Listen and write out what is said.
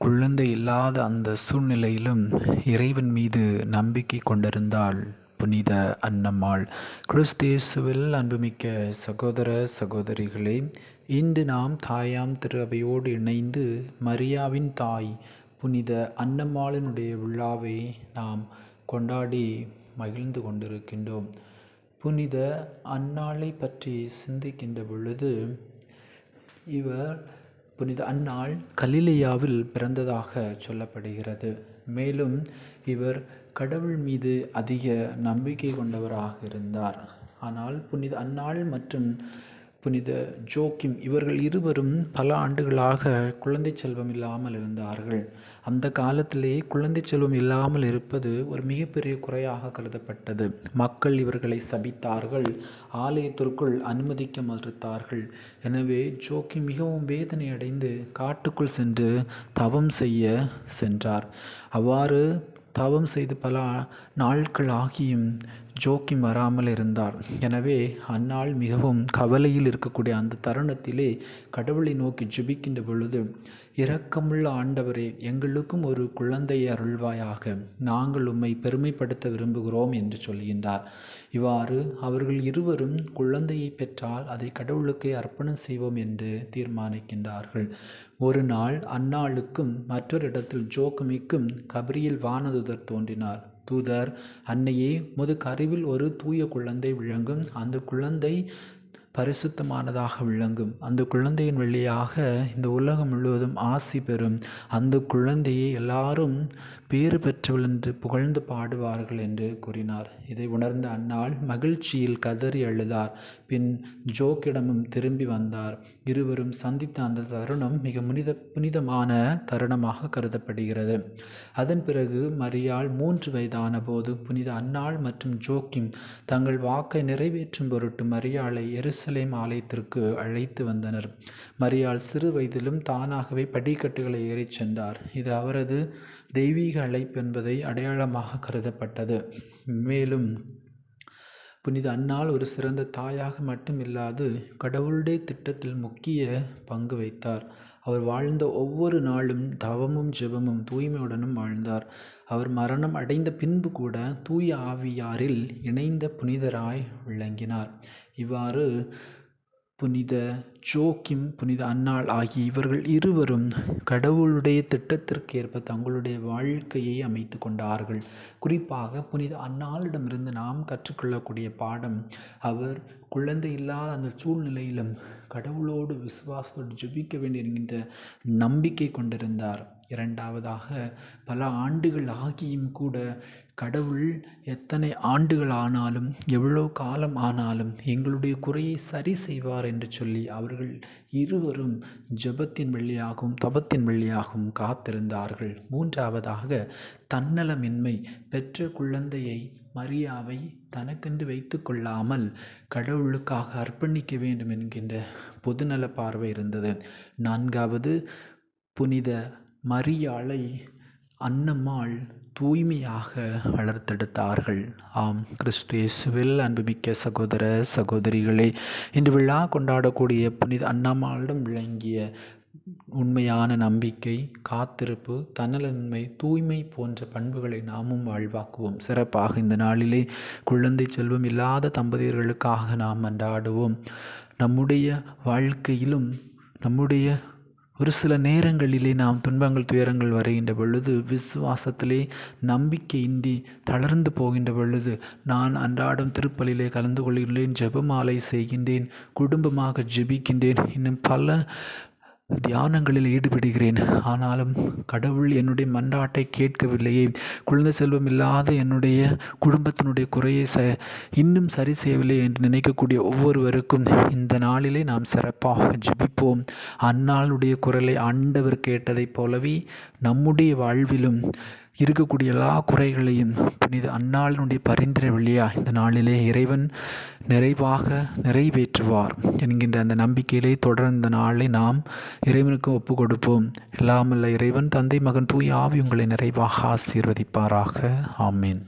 குழந்தை இல்லாத அந்த சூழ்நிலையிலும் இறைவன் மீது நம்பிக்கை கொண்டிருந்தாள் புனித அன்னம்மாள். கிறிஸ்தேசுவில் அன்புமிக்க சகோதர சகோதரிகளே இன்று நாம் தாயாம் திருவையோடு இணைந்து மரியாவின் தாய் புனித அன்னம்மாளினுடைய விழாவை நாம் கொண்டாடி மகிழ்ந்து கொண்டிருக்கின்றோம். புனித அன்னாளை பற்றி சிந்திக்கின்ற பொழுது இவர் புனித அன்னாள் கலிலையாவில் பிறந்ததாக சொல்லப்படுகிறது. மேலும் இவர் கடவுள் மீது அதிக நம்பிக்கை கொண்டவராக இருந்தார். ஆனால் புனித அன்னாள் மற்றும் புனித ஜோக்கிம் இவர்கள் இருவரும் பல ஆண்டுகளாக குழந்தை செல்வம் இல்லாமல் இருந்தார்கள். அந்த காலத்திலேயே குழந்தை செல்வம் இல்லாமல் இருப்பது ஒரு மிகப்பெரிய குறையாக கருதப்பட்டது. மக்கள் இவர்களை சபித்தார்கள். ஆலயத்திற்குள் அனுமதிக்க மறுத்தார்கள். எனவே ஜோக்கி மிகவும் வேதனை அடைந்து காட்டுக்குள் சென்று தவம் செய்ய சென்றார். அவ்வாறு தவம் செய்து பல நாட்கள் ஆகியும் ஜோக்கிம் வராமல் இருந்தார் எனவே அந்நாள் மிகவும் கவலையில் இருக்கக்கூடிய அந்த தருணத்திலே கடவுளை நோக்கி ஜெபிக்கின்ற பொழுது இரக்கமுள்ள ஆண்டவரே எங்களுக்கும் ஒரு குழந்தையை அருள்வாயாக. நாங்கள் உம்மை பெருமைப்படுத்த விரும்புகிறோம் என்று சொல்கின்றார். இவ்வாறு அவர்கள் இருவரும் குழந்தையை பெற்றால் அதை கடவுளுக்கு அர்ப்பணம் செய்வோம் என்று தீர்மானிக்கின்றார்கள். ஒரு நாள் அந்நாளுக்கும் மற்றொரு இடத்தில் ஜோக்குமிக்கும் கபரியில் வானதுதர் தோன்றினார். தூதர். அன்னையே முதுக்கருவில் ஒரு தூய குழந்தை விளங்கும். அந்த குழந்தை பரிசுத்தமானதாக விளங்கும். அந்த குழந்தையின் வழியாக இந்த உலகம் முழுவதும் ஆசி பெறும். அந்த குழந்தையை எல்லாரும் பேறு பெற்றவள் என்று புகழ்ந்து பாடுவார்கள் என்று கூறினார். இதை உணர்ந்த அன்னாள் மகிழ்ச்சியில் கதறி அழுதார். பின் ஜோக்கிடமும் திரும்பி வந்தார். இருவரும் சந்தித்த அந்த தருணம் மிக புனித புனிதமான தருணமாக கருதப்படுகிறது. அதன் பிறகு மரியாள் மூன்று வயதான போது புனித அன்னாள் மற்றும் ஜோக்கிம் தங்கள் வாக்கை நிறைவேற்றும் பொருட்டு மரியாளை எருசலேம் ஆலயத்திற்கு அழைத்து வந்தனர். மரியாள் சிறு வயதிலும் தானாகவே படிக்கட்டுகளை ஏறிச் சென்றார். இது அவரது தெய்வீக அழைப்பு என்பதை அடையாளமாக கருதப்பட்டது. மேலும் புனித அன்னாள் ஒரு சிறந்த தாயாக மட்டுமில்லாது கடவுளுடைய திட்டத்தில் முக்கிய பங்கு வைத்தார். அவர் வாழ்ந்த ஒவ்வொரு நாளும் தவமும் ஜெபமும் தூய்மையுடனும் வாழ்ந்தார். அவர் மரணம் அடைந்த பின்பு கூட தூய ஆவியாரில் இணைந்த புனிதராய் விளங்கினார். இவ்வாறு புனித ஜோக்கிம் புனித அன்னாள் ஆகிய இவர்கள் இருவரும் கடவுளுடைய திட்டத்திற்கேற்ப தங்களுடைய வாழ்க்கையை அமைத்து கொண்டார்கள். குறிப்பாக புனித அன்னாளிடமிருந்து நாம் கற்றுக்கொள்ளக்கூடிய பாடம் அவர் குழந்தை இல்லாத அந்த சூழ்நிலையிலும் கடவுளோடு விசுவாசத்தோடு ஜெபிக்க வேண்டும் என்கின்ற நம்பிக்கை கொண்டிருந்தார். இரண்டாவதாக பல ஆண்டுகள் ஆகியும் கூட கடவுள் எத்தனை ஆண்டுகள் ஆனாலும் எவ்வளோ காலம் ஆனாலும் எங்களுடைய குறையை சரி செய்வார் என்று சொல்லி அவர்கள் இருவரும் ஜெபத்தின் வழியாகவும் தபத்தின் வழியாகவும் காத்திருந்தார்கள். மூன்றாவதாக தன்னலமின்மை பெற்ற குழந்தையை மரியாவை தனக்கென்று வைத்து கொள்ளாமல் கடவுளுக்காக அர்ப்பணிக்க வேண்டும் என்கின்ற பொதுநல பார்வை இருந்தது. நான்காவது புனித மரியாளை அன்னம்மாள் தூய்மையாக வளர்த்தெடுத்தார்கள். ஆம் கிறிஸ்துவேசுவில் அன்புமிக்க சகோதர சகோதரிகளே இன்று விழா கொண்டாடக்கூடிய புனித அன்னம்மாளிடம் விளங்கிய உண்மையான நம்பிக்கை காத்திருப்பு தன்னலன்மை தூய்மை போன்ற பண்புகளை நாமும் வாழ்வாக்குவோம். சிறப்பாக இந்த நாளிலே குழந்தை செல்வம் இல்லாத தம்பதியர்களுக்காக நாம் அன்றாடுவோம். நம்முடைய வாழ்க்கையிலும் நம்முடைய ஒரு சில நேரங்களிலே நாம் துன்பங்கள் துயரங்கள் வருகின்ற பொழுது விசுவாசத்திலே நம்பிக்கையின்றி தளர்ந்து போகின்ற பொழுது நான் அன்றாடம் திருப்பலிலே கலந்து கொள்கின்றேன் ஜெபமாலை செய்கின்றேன் குடும்பமாக ஜெபிக்கின்றேன் இன்னும் பல தியானங்களில் ஈடுபடுகிறேன். ஆனாலும் கடவுள் என்னுடைய மன்றாட்டை கேட்கவில்லையே. குழந்தை செல்வம் இல்லாத என்னுடைய குடும்பத்தினுடைய குறையை ச இன்னும் சரி செய்யவில்லை என்று நினைக்கக்கூடிய ஒவ்வொருவருக்கும் இந்த நாளிலே நாம் சிறப்பாக ஜெபிப்போம். அந்நாளுடைய குரலை ஆண்டவர் கேட்டதைப் போலவே நம்முடைய வாழ்விலும் இருக்கக்கூடிய எல்லா குறைகளையும் புனித அன்னாளினுடைய பரிந்துரை வழியா இந்த நாளிலே இறைவன் நிறைவாக நிறைவேற்றுவார் என்கின்ற அந்த நம்பிக்கையிலே தொடர்ந்த நாளை நாம் இறைவனுக்கு ஒப்பு கொடுப்போம் எல்லாமல்ல இறைவன் தந்தை மகன் தூய் ஆவி உங்களை நிறைவாக ஆசீர்வதிப்பாராக. ஆமீன்.